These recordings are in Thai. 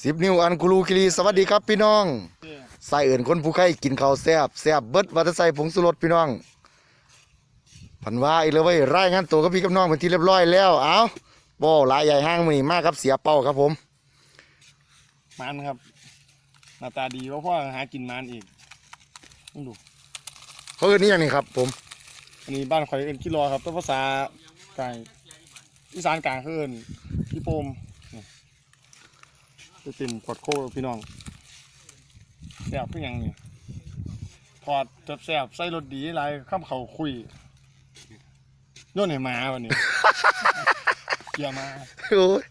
สิบนิ้วอันกุลูกิรีสวัสดีครับพี่น้องใส่เอื่นคนผู้ใครกินข้าวแซ่บแซ่บเบิดวัตใส่ผงสุรสพี่น้องพันว่าอีกแล้วเว้ยรายงานตัวกับพี่กับน้องเป็นที่เรียบร้อยแล้วเอาบ่หลายใหญ่ห้างมือนี้มากครับเสียเป้าครับผมมันครับหน้าตาดีว่าพ่อหากินมันอีกต้องดูเขาเอิ้นนี่อย่างนี้ครับ ผมอันนี้บ้านข่อยเอิ้นกิโลครับตัวภาษากลางอีสานกลางเขาเอิ้นพี่โปมนี่ จะเต็มขวดโคพี่น้องแซ่บเพื่อหยังนี่ทอดจับแซ่บใส่รสดีหลายข้ามเขาคุยโย่นให้หมาวันนี้ เกี่ยมาโอ้ย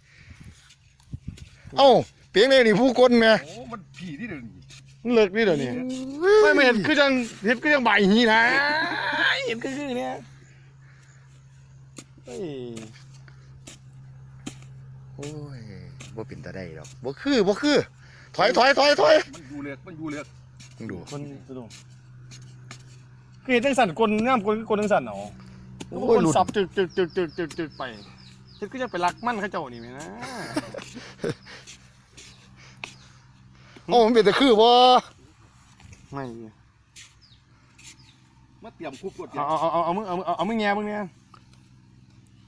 เอ้าเปียงเลยนี่ผู้คนไงโอ้ มันผีที่เดินนี่มันเลิกนี่เดี๋ยวนี้ไม่ไม่เห็นคือจังเห็นคือจังใบหีนะเห็นคือคือเนี่ยเฮ้ยโอ้ย บ่เป็นตาได้ดอกบ่คือบ่คือ ถอยถอยถอยถอยมันอยู่เลือกมันอยู่เลือกมึงดูคนสะดุ้งคือเห็นจังสันคนงามคนคือคนจังสันเนาะโอ้คยนหลุดสับจึกจึกจึกจึกจึกจึกไปเห็นคือจะไปรักมั่นเขาเจ้านี่ไหมนะโอ้มันเป็นตะคือบ่ไม่มาเตรียมคุกกดเอาเอาเอาเอามึงเอามึงเอาเอามึงแง่มึงเนี่ย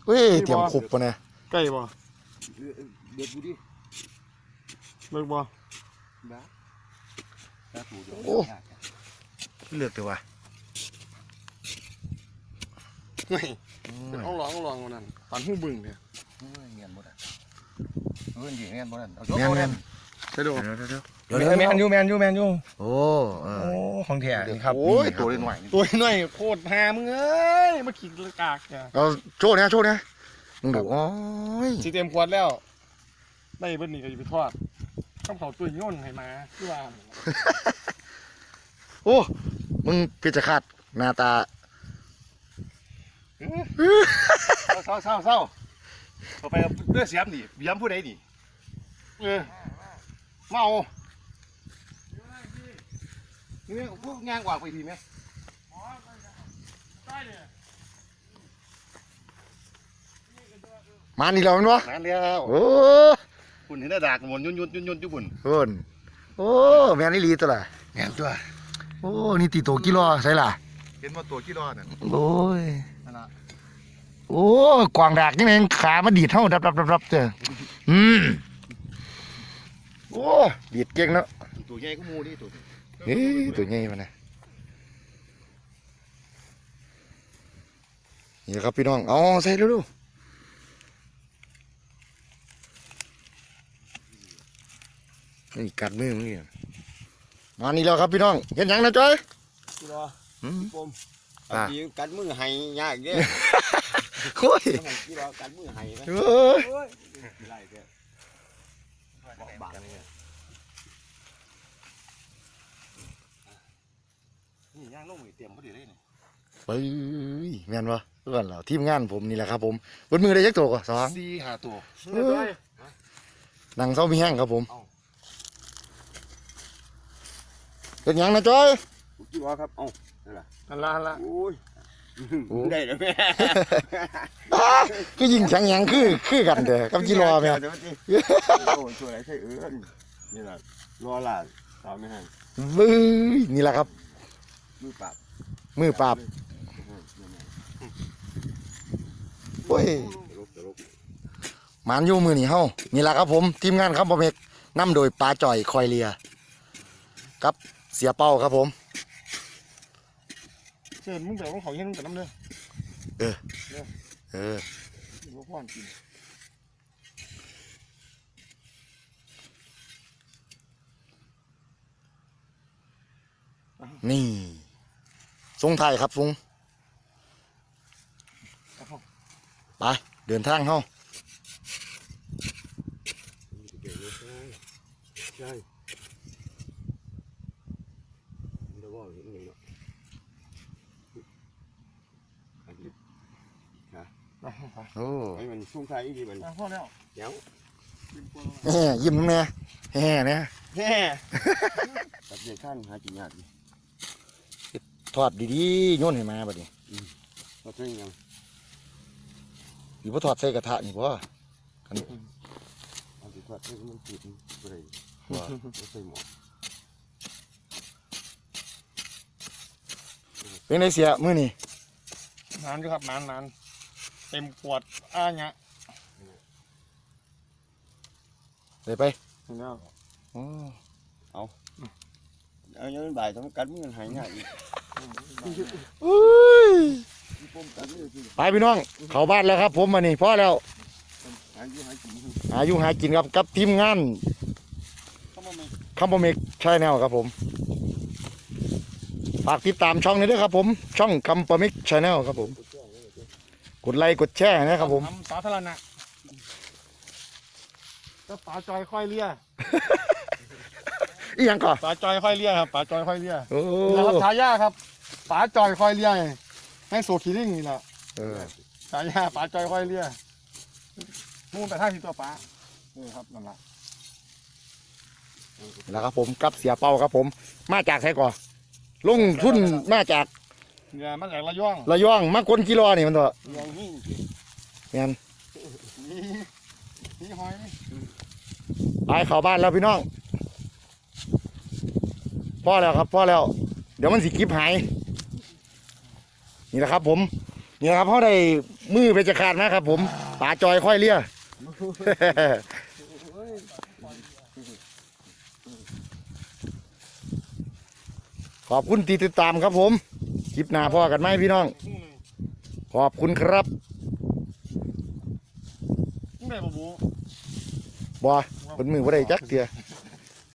เฮ้ยเตรียมคุบปะเนี่ยใกล้บ่ เด็ดดูดิเลิกบ่บ้าบ้าถูเดียวโอ้เลือกเถอะวะไม่เอาลองเอาลองวันนั้นฝันหูบึ้งเนี่ยเงียนหมดอะเงินดีเงียนหมดอะแม่นแม่นไปดูเดี๋ยวเดี๋ยวเดี๋ยวเดี๋ยวแมนยูแมนยูแมนยูโอ้เออ โอ้ของแท้นี่ครับโอ้ยตัวเล็กหน่อยนี่ตัวน้อยโคตรหามึงเอ้ยมาขิงกากเนี่ยเอาโชว์เนี่ยโชว์เนี่ยมึงดูโอ้ยสีเต็มขวดแล้ว ได้เบิ้ลนี่ก็จะไปทอดข้าวเผาตัวย่นให้มาที่ว่าโอ้มึงเพชรฆาตหน้าตาเศร้าเศร้าเศร้าเอาไปเลือดเสียมนี่เสียมผู้ใดนี่เออเมานี่พวกงานกว่าไปทีไหมมานี่แล้วแมันวะนั่นแล้วโอ้ คุณเห็นหน้าดากมนยุ่นยุ่นยุ่นยุ่นจุบุญเพิ่นโอ้แม่นอี่ลีตัวละงานตัวโอ้นี่ตีโตกิโลใช่ล่ะเห็นว่าตัวกี่รอดน่ะโอ้ยนั่นละโอ้กวางดากนี่เองขามาดีดเท่าดับดับดับดับเจออืมโอ้ดีดเก่งเนาะตัวใหญ่ก็มูนี่ตัวเฮ้ยตัวใหญ่มานะนี่ครับพี่น้องเอาใส่ดูดู นี่กัดมือมึงเนี่ยมานี่แล้วครับพี่น้องเห็นหยังนะจ้อยที่รออืม ปมอะดีกัดมือให้ยากเด้โอ้ยที่รอกัดมือให้นะเอ้ยไรเด้อบอกบางเลยนี่ย่างลงมือเตรียมพอดีเลยนี่ไปแม่นวะเพื่อนเราทีมงานผมนี่แหละครับผมบนมือได้ยักตัวก่อนสองสี่ห้าตัว เออนั่งเศร้ามีแห้งครับผม เป็นหยังนะจ้อยกี่รอครับ เอ้าอันละอันละโอ้ยโอ้ ได้แล้วแม่อ้าคือยิงชังหยังคือคือกันเด้อกับจีรอแม่โอ้ยตัวไหนใช่เอื้อนนี่แหละรอหลานสาวไม่ให้บื้อนี่แหละครับ มือปราบมือปราบโอ้ยตลกตลกหมานอยู่มือนี่เฮานี่แหละครับผม ทีมงานครับบอมเอกนำโดยปลาจ่อยคอยเลียกับ เสียเป้าครับผมเชิญมึงแต่ว่าเขาเห็นมึงแต่น้ำเด้อเออมึงก็พ่อนกินนี่ทรงไทายครับทรงไปเดินทางเฮาใช่ เดี๋ยวว่าเห็นอย่างเนาะเอาไปโอ้ไอ้มันช่วงท้ายอีกทีมันเอาพ่อแล้วเดี๋ยวแห่ยิ้มน้ำแน่แห่เนี่ยแฮ่ตัดเด็กข้านหากินยากดิทอดดีๆโยนให้มาบัดนี้ตัดเส้นยังอยู่บ่ทอดใส่กระทะนี่บ่เอาสิขวดให้มันติดบ่ได้ว่าบ่ใส่หมอ เป็นไงเสียมื้อนี้นานอยู่ครับนานนานเต็มขวดอ้าเงี้ยได้ไปเห็นแล้วอ๋อเอายังบ่ายต้องกัดมือหายง่ายอีกอุ้ยพี่ปมกัดมือสิไปพี่น้อง เข้าบ้านแล้วครับ ผมมานี่พอแล้ว หายอยู่หายกินหาอยู่หากินครับกับทีมงานเข้ามาไหมคัมโบเมกใช่แนวครับผม ฝากติดตามช่องนี้ด้วยครับผม ช่องคัมโบเมกชาแนลครับผม กดไลค์กดแชร์นะครับผม ทำสาธารณะก็ป๋าจอยค่อยเลี่ยอีหยังก่อนป๋าจอยค่อยเลี่ยครับป๋าจอยค่อยเลี่ยโอ้นี่แหละครับฉายาครับป๋าจอยค่อยเลี่ยให้โซคีริ่งนี่แหละเออฉายาป๋าจอยค่อยเลี่ยมุ่งแต่ท่าที่ตัวป๋านี่ครับนั่นแหละ แล้วครับผมกับเสียเปาครับผม มาจากไสก่อน ลงทุนมาจากเนี่ยมาจากระย่องระยองมาคนกิโลนี่มันตัวยังหิ้งแม่นนี่นี่หอยไปเข้าบ้านแล้วพี่น้องพ่อแล้วครับพ่อแล้ว เดี๋ยวมันสิคลิปหาย นี่แหละครับ ผม นี่แหละครับเขาได้มือเพชรขาดนะครับ ผมป่าจอยค่อยเลี่ย ขอบคุณที่ติดตามครับผม คลิปหน้าพ่อกันไหมพี่น้องคู่หนึ่งขอบคุณครับคู่ไหนบูบูบอเป็นมือว่าได้จักเตีย